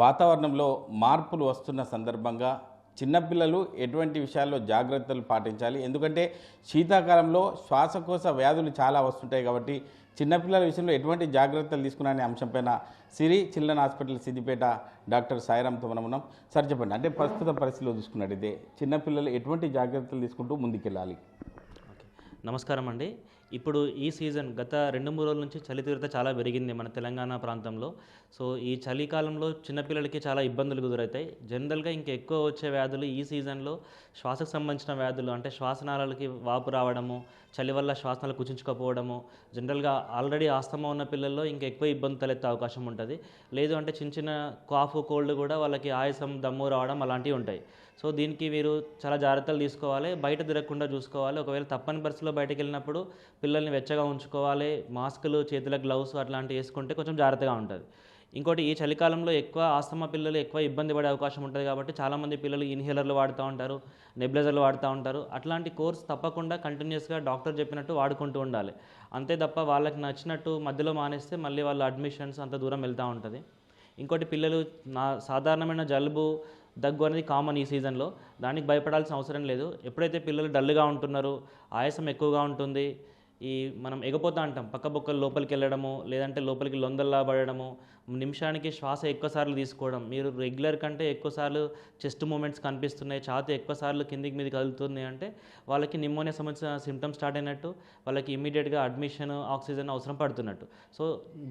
వాతావరణంలో మార్పులు వస్తున్న సందర్భంగా చిన్నపిల్లలు ఎటువంటి విషయాల్లో జాగ్రత్తలు పాటించాలి? ఎందుకంటే శీతాకాలంలో శ్వాసకోశ వ్యాధులు చాలా వస్తుంటాయి కాబట్టి చిన్నపిల్లల విషయంలో ఎటువంటి జాగ్రత్తలు తీసుకున్నానే అంశంపైన Siri children hospital Siddipet doctor సాయిరామ్తో మనం ఉన్నాం సార్ చెప్పండి. అంటే ప్రస్తుత పరిస్థితిలో చూసుకున్నట్టయితే చిన్నపిల్లలు ఎటువంటి జాగ్రత్తలు తీసుకుంటూ ముందుకెళ్ళాలి? నమస్కారం అండి. ఇప్పుడు ఈ సీజన్ గత రెండు మూడు రోజుల నుంచి చలి తీవ్రత చాలా పెరిగింది మన తెలంగాణ ప్రాంతంలో. సో ఈ చలికాలంలో చిన్నపిల్లలకి చాలా ఇబ్బందులు కుదురవుతాయి జనరల్గా ఇంకా ఎక్కువ వచ్చే వ్యాధులు ఈ సీజన్లో శ్వాసకు సంబంధించిన వ్యాధులు అంటే శ్వాసనాళాలకి వాపు రావడము చలి వల్ల శ్వాసనాలు కుచించుకపోవడము జనరల్గా ఆల్రెడీ ఆస్తమా ఉన్న పిల్లల్లో ఇంకా ఎక్కువ ఇబ్బంది తలెత్తే అవకాశం ఉంటుంది. లేదు అంటే చిన్న చిన్న కాఫ్ కోల్డ్ కూడా వాళ్ళకి ఆయాసం దమ్ము రావడం అలాంటివి ఉంటాయి. సో దీనికి మీరు చాలా జాగ్రత్తలు తీసుకోవాలి. బయట తిరగకుండా చూసుకోవాలి. ఒకవేళ తప్పని పరిస్థితిలో బయటకు వెళ్ళినప్పుడు పిల్లల్ని వెచ్చగా ఉంచుకోవాలి మాస్కులు చేతుల గ్లౌస్ అట్లాంటివి వేసుకుంటే కొంచెం జాగ్రత్తగా ఉంటుంది. ఇంకోటి ఈ చలికాలంలో ఎక్కువ ఆస్తమా పిల్లలు ఎక్కువ ఇబ్బంది పడే అవకాశం ఉంటుంది కాబట్టి చాలామంది పిల్లలు ఇన్హేలర్లు వాడుతూ ఉంటారు నెబ్లైజర్లు వాడుతూ ఉంటారు. అట్లాంటి కోర్స్ తప్పకుండా కంటిన్యూస్గా డాక్టర్ చెప్పినట్టు వాడుకుంటూ ఉండాలి. అంతే తప్ప వాళ్ళకి నచ్చినట్టు మధ్యలో మానేస్తే మళ్ళీ వాళ్ళ అడ్మిషన్స్ అంత దూరం వెళ్తూ ఉంటుంది. ఇంకోటి పిల్లలు నా సాధారణమైన జలుబు దగ్గు అనేది కామన్ ఈ సీజన్లో. దానికి భయపడాల్సిన అవసరం లేదు. ఎప్పుడైతే పిల్లలు డల్గా ఉంటున్నారు ఆయాసం ఎక్కువగా ఉంటుంది ఈ మనం ఎగపోతా అంటాం. పక్క బొక్కలు లోపలికి వెళ్ళడము లేదంటే లోపలికి లొందల్లా పడడము నిమిషానికి శ్వాస ఎక్కువసార్లు తీసుకోవడం. మీరు రెగ్యులర్ కంటే ఎక్కువసార్లు చెస్ట్ మూమెంట్స్ కనిపిస్తున్నాయి ఛాతి ఎక్కువసార్లు కిందికి మీద కదులుతుంది అంటే వాళ్ళకి నిమోనియా సంబంధించిన సిమ్టమ్స్ స్టార్ట్ అయినట్టు వాళ్ళకి ఇమీడియట్గా అడ్మిషన్ ఆక్సిజన్ అవసరం పడుతున్నట్టు. సో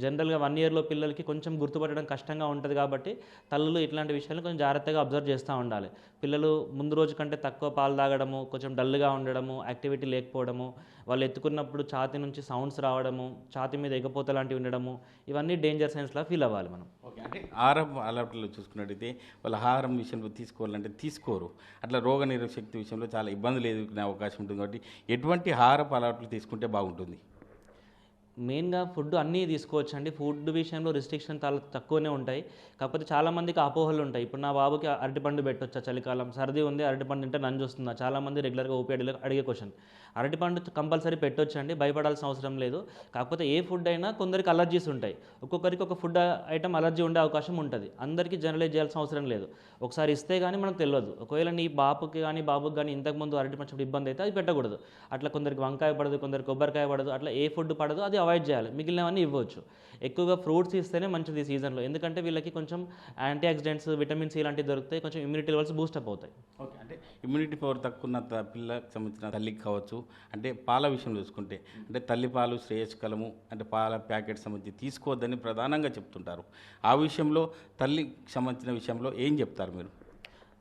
జనరల్గా వన్ ఇయర్లో పిల్లలకి కొంచెం గుర్తుపట్టడం కష్టంగా ఉంటుంది కాబట్టి తల్లులు ఇట్లాంటి విషయాలు కొంచెం జాగ్రత్తగా అబ్జర్వ్ చేస్తూ ఉండాలి. పిల్లలు ముందు రోజు కంటే తక్కువ పాలు తాగడము కొంచెం డల్గా ఉండడము యాక్టివిటీ లేకపోవడము వాళ్ళు ఎత్తుకున్నప్పుడు ఛాతి నుంచి సౌండ్స్ రావడము ఛాతి మీద ఎగపోత లాంటివి ఉండడము ఇవన్నీ డేంజర్ సైన్స్లా ఫీల్ అవ్వాలి మనం. ఓకే అంటే ఆహారం అలవాట్లు చూసుకున్నట్టయితే వాళ్ళ ఆహారం విషయంలో తీసుకోవాలంటే తీసుకోరు. అట్లా రోగ నిరోధక శక్తి విషయంలో చాలా ఇబ్బందులు ఎదుర్కొనే అవకాశం ఉంటుంది కాబట్టి ఎటువంటి ఆహారపు అలవాట్లు తీసుకుంటే బాగుంటుంది? మెయిన్గా ఫుడ్ అన్నీ తీసుకోవచ్చు అండి ఫుడ్ విషయంలో రిస్ట్రిక్షన్ చాలా తక్కువనే ఉంటాయి. కాకపోతే చాలామందికి అపోహలు ఉంటాయి. ఇప్పుడు నా బాబుకి అరటిపండు పెట్టొచ్చా చలికాలం? సర్ది ఉంది అరటిపండు తింటే నంజు వస్తుందా? చాలామంది రెగ్యులర్గా ఓపీఐడీలో అడిగే క్వశ్చన్. అరటిపండు కంపల్సరీ పెట్టొచ్చు అండి భయపడాల్సిన అవసరం లేదు. కాకపోతే ఏ ఫుడ్ అయినా కొందరికి అలర్జీస్ ఉంటాయి. ఒక్కొక్కరికి ఒక ఫుడ్ ఐటమ్ అలర్జీ ఉండే అవకాశం ఉంటుంది. అందరికీ జనరలైజ్ చేయాల్సిన అవసరం లేదు. ఒకసారి ఇస్తే కానీ మనకు తెలియదు ఒకవేళ నీ బాబుకి కానీ బాబుకి కానీ ఇంతకుముందు అరటిపండు ఇబ్బంది అయితే అది పెట్టకూడదు. అట్లా కొందరికి వంకాయ పడదు కొందరికి కొబ్బరికాయ పడదు అట్లా ఏ ఫుడ్ పడదు అది అవాయిడ్ చేయాలి. మిగిలినవన్నీ ఇవ్వచ్చు. ఎక్కువగా ఫ్రూట్స్ ఇస్తేనే మంచిది సీజన్లో ఎందుకంటే వీళ్ళకి కొంచెం యాంటీ ఆక్సిడెంట్స్ విటమిన్స్ దొరుకుతాయి. కొంచెం ఇమ్యూనిటీ లెవెల్స్ బూస్టప్ అవుతాయి. ఓకే. అంటే ఇమ్యూనిటీ పవర్ తక్కువ ఉన్న పిల్లకి సంబంధించిన తల్లికి కావచ్చు. అంటే పాల విషయం చూసుకుంటే అంటే తల్లి పాలు శ్రేయస్కరము అంటే పాల ప్యాకెట్ సంబంధించి తీసుకోవద్దని ప్రధానంగా చెప్తుంటారు. ఆ విషయంలో తల్లికి సంబంధించిన విషయంలో ఏం చెప్తారు మీరు?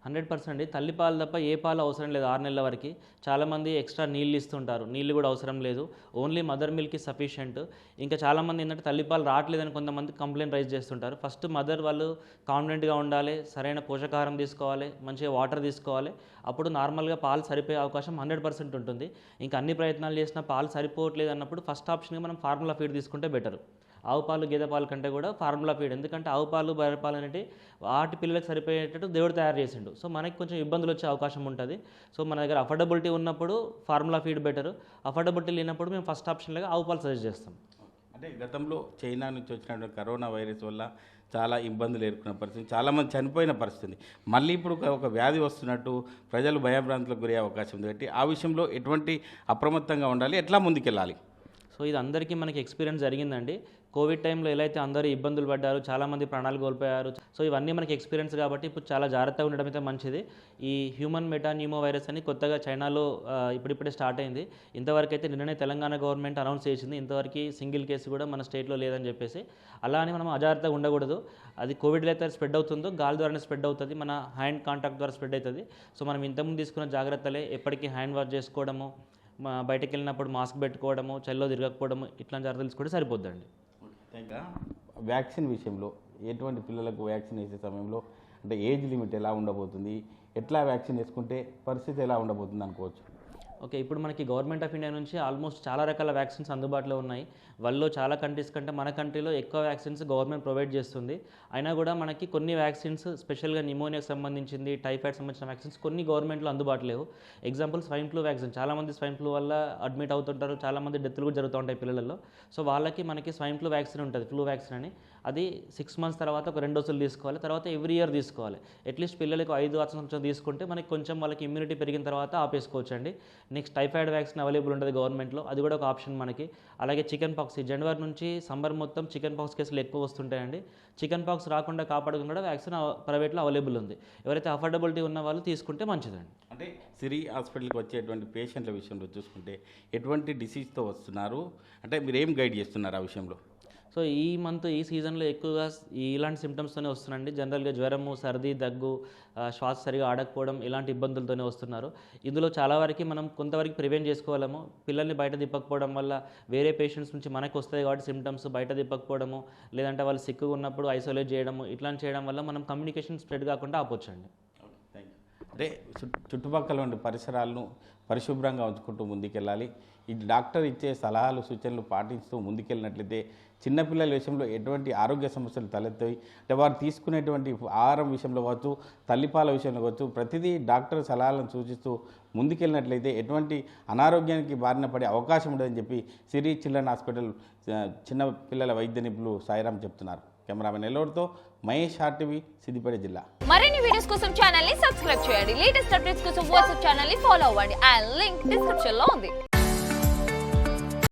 హండ్రెడ్ పర్సెంట్ తల్లి పాలు తప్ప ఏ పాలు అవసరం లేదు ఆరు నెలల వరకు. చాలామంది ఎక్స్ట్రా నీళ్ళు ఇస్తుంటారు. నీళ్ళు కూడా అవసరం లేదు. Only mother milk sufficient. ఇంకా చాలామంది ఏంటంటే తల్లిపాలు రావట్లేదని కొంతమంది కంప్లైంట్ రైజ్ చేస్తుంటారు. ఫస్ట్ మదర్ వాళ్ళు కాన్ఫిడెంట్గా ఉండాలి సరైన పోషకాహారం తీసుకోవాలి మంచిగా వాటర్ తీసుకోవాలి. అప్పుడు నార్మల్గా పాలు సరిపోయే అవకాశం హండ్రెడ్ పర్సెంట్ ఉంటుంది. ఇంకా అన్ని ప్రయత్నాలు చేసినా పాలు సరిపోవట్లేదు అన్నప్పుడు ఫస్ట్ ఆప్షన్గా మనం ఫార్ములా ఫీడ్ తీసుకుంటే బెటర్. ఆవు పాలు గేదె పాలు కంటే కూడా ఫార్ములా ఫీడ్. ఎందుకంటే ఆవు పాలు బర్రె పాలు అనేవి వాటి పిల్లలకు సరిపోయేటట్టు దేవుడు తయారు చేసిండు. సో మనకి కొంచెం ఇబ్బందులు వచ్చే అవకాశం ఉంటుంది. సో మన దగ్గర అఫోర్డబిలిటీ ఉన్నప్పుడు ఫార్ములా ఫీడ్ బెటర్. అఫోర్డబిలిటీ లేనప్పుడు మేము ఫస్ట్ ఆప్షన్గా ఆవు పాలు సజెస్ట్ చేస్తాం. అంటే గతంలో చైనా నుంచి వచ్చినటువంటి కరోనా వైరస్ వల్ల చాలా ఇబ్బందులు ఎదుర్కొన్న పరిస్థితి చాలామంది చనిపోయిన పరిస్థితి. మళ్ళీ ఇప్పుడు ఒక- ఒక వ్యాధి వస్తున్నట్టు ప్రజలు భయభ్రాంతులకు గురయ్యే అవకాశం ఉంది. కాబట్టి ఆ విషయంలో ఎటువంటి అప్రమత్తంగా ఉండాలి? ఎట్లా ముందుకెళ్ళాలి? సో ఇది అందరికీ మనకి ఎక్స్పీరియన్స్ జరిగిందండి. కోవిడ్ టైంలో ఎలా అయితే అందరూ ఇబ్బందులు పడ్డారు చాలామంది ప్రాణాలు కోల్పోయారు. సో ఇవన్నీ మనకి ఎక్స్పీరియన్స్ కాబట్టి ఇప్పుడు చాలా జాగ్రత్తగా ఉండడం అయితే మంచిది. ఈ హ్యూమన్ మెటాన్యూమో వైరస్ అని కొత్తగా చైనాలో ఇప్పుడిప్పుడే స్టార్ట్ అయింది. ఇంతవరకు అయితే నిన్ననే తెలంగాణ గవర్నమెంట్ అనౌన్స్ చేసింది. ఇంతవరకు సింగిల్ కేసు కూడా మన స్టేట్లో లేదని చెప్పేసి. అలా అని మనం అజాగ్రత్తగా ఉండకూడదు. అది కోవిడ్లో అయితే స్ప్రెడ్ అవుతుందో గాలి ద్వారానే స్ప్రెడ్ అవుతుంది. మన హ్యాండ్ కాంటాక్ట్ ద్వారా స్ప్రెడ్ అవుతుంది. సో మనం ఇంతకుముందు తీసుకున్న జాగ్రత్తలే ఎప్పటికీ హ్యాండ్ వాష్ చేసుకోవడము బయటకు వెళ్ళినప్పుడు మాస్క్ పెట్టుకోవడము చల్లో తిరగకపోవడము ఇట్లాంటి జాగ్రత్తలు తీసుకుంటే సరిపోద్దండి. వ్యాక్సిన్ విషయంలో ఎటువంటి పిల్లలకు వ్యాక్సిన్ వేసే సమయంలో అంటే ఏజ్ లిమిట్ ఎలా ఉండబోతుంది? ఎట్లా వ్యాక్సిన్ వేసుకుంటే పరిస్థితి ఎలా ఉండబోతుంది అనుకోవచ్చు. ఓకే ఇప్పుడు మనకి గవర్నమెంట్ ఆఫ్ ఇండియా నుంచి ఆల్మోస్ట్ చాలా రకాల వ్యాక్సిన్స్ అందుబాటులో ఉన్నాయి. వాళ్ళలో చాలా కంట్రీస్ కంటే మన కంట్రీలో ఎక్కువ వ్యాక్సిన్స్ గవర్నమెంట్ ప్రొవైడ్ చేస్తుంది. అయినా కూడా మనకి కొన్ని వ్యాక్సిన్స్ స్పెషల్గా నిమోనియాకి సంబంధించింది టైఫాయిడ్ సంబంధించిన వ్యాక్సిన్స్ కొన్ని గవర్నమెంట్లో అందుబాటులో లేవు. Example swine flu vaccine. చాలామంది స్వైన్ ఫ్లూ వల్ల అడ్మిట్ అవుతుంటారు. చాలామంది డెత్లు కూడా జరుగుతూ ఉంటాయి పిల్లలలో. సో వాళ్ళకి మనకి స్వైన్ ఫ్లూ వ్యాక్సిన్ ఉంటుంది ఫ్లూ వ్యాక్సిన్ అని. అది సిక్స్ మంత్స్ తర్వాత ఒక రెండు డోసులు తీసుకోవాలి. తర్వాత ఎవ్రీ ఇయర్ తీసుకోవాలి. అట్లీస్ట్ పిల్లలకు ఐదు సంవత్సరం తీసుకుంటే మనకి కొంచెం వాళ్ళకి ఇమ్యూనిటీ పెరిగిన తర్వాత ఆపేసుకోవచ్చు అండి నెక్స్ట్ టైఫాయిడ్ వ్యాక్సిన్ అవైలబుల్ ఉంటుంది గవర్నమెంట్లో. అది కూడా ఒక ఆప్షన్ మనకి. అలాగే చికెన్ పాక్స్. జనవరి నుంచి సమ్మర్ మొత్తం చికెన్ పాక్స్ కేసులు ఎక్కువ వస్తుంటాయండి. చికెన్ పాక్స్ రాకుండా కాపాడుకుని కూడా వ్యాక్సిన్ ప్రైవేట్లో అవైలబుల్ ఉంది. ఎవరైతే అఫోర్డబిలిటీ ఉన్న వాళ్ళు తీసుకుంటే మంచిదండి. అంటే సిరి హాస్పిటల్కి వచ్చేటువంటి పేషెంట్ల విషయంలో చూసుకుంటే ఎటువంటి డిసీజ్తో వస్తున్నారు? అంటే మీరు ఏం గైడ్ చేస్తున్నారు ఆ విషయంలో? సో ఈ మంత్ ఈ సీజన్లో ఎక్కువగా ఇలాంటి సిమ్టమ్స్తోనే వస్తున్నాయండి జనరల్గా జ్వరము సర్ది దగ్గు శ్వాస సరిగా ఆడకపోవడం ఇలాంటి ఇబ్బందులతోనే వస్తున్నారు. ఇందులో చాలా వరకు మనం కొంతవరకు ప్రివెంట్ చేసుకోగలము పిల్లల్ని బయట తిప్పకపోవడం వల్ల వేరే పేషెంట్స్ నుంచి మనకు వస్తాయి కాబట్టి సిమ్టమ్స్ బయట తిప్పకపోవడము లేదంటే వాళ్ళు సిక్కుగా ఉన్నప్పుడు ఐసోలేట్ చేయడము ఇట్లాంటి చేయడం వల్ల మనం కమ్యూనికేషన్ స్ప్రెడ్ కాకుండా ఆపొచ్చండి. అదే చుట్టుపక్కల ఉండే పరిసరాలను పరిశుభ్రంగా ఉంచుకుంటూ ముందుకెళ్ళాలి. ఈ డాక్టర్ ఇచ్చే సలహాలు సూచనలు పాటిస్తూ ముందుకెళ్ళినట్లయితే చిన్నపిల్లల విషయంలో ఎటువంటి ఆరోగ్య సమస్యలు తలెత్తాయి. అంటే వారు తీసుకునేటువంటి ఆహారం విషయంలో కావచ్చు తల్లిపాల విషయంలో కావచ్చు ప్రతిదీ డాక్టర్ సలహాలను సూచిస్తూ ముందుకెళ్ళినట్లయితే ఎటువంటి అనారోగ్యానికి బారిన పడే అవకాశం ఉండదని చెప్పి సిరి చిల్డ్రన్ హాస్పిటల్ చిన్నపిల్లల వైద్య నిపుణులు సాయిరామ్ చెప్తున్నారు. కెమెరామెన్ ఎల్లోడితో మహేష్ ఆర్టీవీ సిద్దిపేట జిల్లా. మరిన్ని వీడియోస్ కోసం ఛానల్ని సబ్స్క్రైబ్ చేయండి. లేటెస్ట్ అప్డేట్స్ కోసం వాట్సాప్ ఛానల్ని ఫాలో అవ్వండి. అండ్ లింక్ డిస్క్రిప్షన్లో ఉంది.